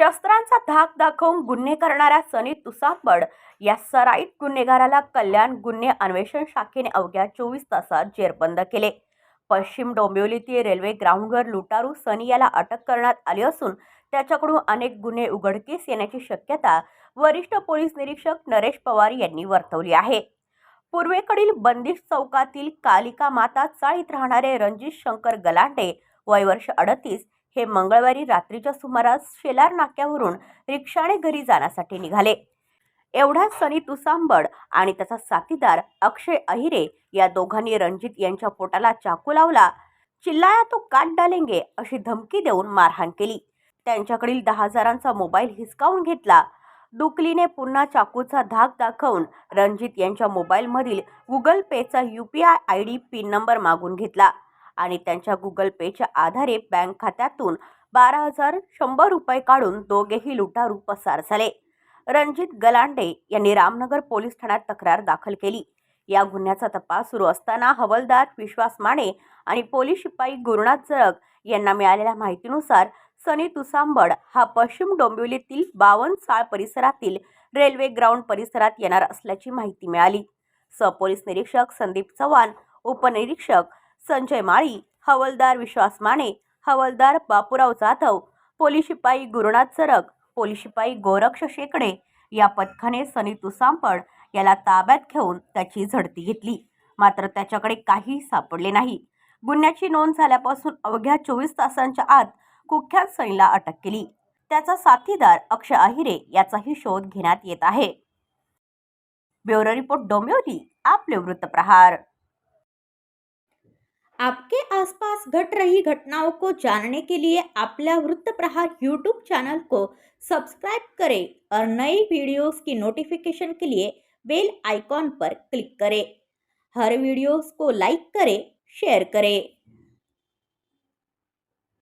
शस्त्रांचा धाक दाखवून गुन्हे करणाऱ्या सनी तुसांबड या सराईत गुन्हेगाराला कल्याण गुन्हे अन्वेषण शाखेने अवघ्या चोवीस तासात जेरबंद केले. पश्चिम डोंबिवलीतील रेल्वे ग्राउंडवर लुटारू सनी याला अटक करण्यात आली असून त्याच्याकडून अनेक गुन्हे उघडकीस येण्याची शक्यता वरिष्ठ पोलीस निरीक्षक नरेश पवार यांनी वर्तवली आहे. पूर्वेकडील बंदिश चौकातील कालिका माता चाळीत राहणारे रणजित शंकर गलांडे वय वर्ष अडतीस हे मंगळवारी रात्रीच्या सुमारास शेलार नाक्यावरून रिक्षाने घरी जाण्यासाठी निघाले. एवढ्यात सनी तुसांबड आणि त्याचा साथीदार अक्षय अहिरे या दोघांनी रणजित यांच्या पोटाला चाकू लावला. चिल्लाया तो काट डालेंगे अशी धमकी देऊन मारहाण केली. त्यांच्याकडील दहा हजारांचा मोबाईल हिसकावून घेतला. डुकलीने पुन्हा चाकूचा धाक दाखवून रणजित यांच्या मोबाईलमधील गुगल पेचा U P I I D pin number मागून घेतला. आणि त्यांच्या गुगल पेच्या आधारे बँक खात्यातून बारा हजार शंभर रुपये काढून दोघेही लुटारू पसार झाले. रणजित गलांडे यांनी रामनगर पोलीस ठाण्यात तक्रार दाखल केली. या गुन्ह्याचा तपास सुरू असताना हवलदार विश्वास माने आणि पोलीस शिपाई गुरुनाथ जळग यांना मिळालेल्या माहितीनुसार सनी तुसांबड हा पश्चिम डोंबिवलीतील बावन साळ परिसरातील रेल्वे ग्राउंड परिसरात येणार असल्याची माहिती मिळाली. सहपोलीस निरीक्षक संदीप चव्हाण उपनिरीक्षक संजय माळी हवलदार विश्वास माने हवलदार बापूराव जाधव पोलीस शिपाई गुरुनाथ सरक पोलीस शिपाई गोरक्ष शेकडे या पथकाने सनी तुसांपड याला ताब्यात घेऊन त्याची झडती घेतली. मात्र त्याच्याकडे काही सापडले नाही. गुन्ह्याची नोंद झाल्यापासून अवघ्या चोवीस तासांच्या आत कुख्यात सनीला अटक केली. त्याचा साथीदार अक्षय अहिरे याचाही शोध घेण्यात येत आहे. ब्युरो रिपोर्ट डोंबिवली आपले वृत्तप्रहार. आपके आसपास घट रही घटनाओं को जानने के लिए आपल्या वृत्त प्रहार यूट्यूब चैनल को सब्सक्राइब करें और नई वीडियोस की नोटिफिकेशन के लिए बेल आइकॉन पर क्लिक करें। हर वीडियोस को लाइक करें शेयर करें।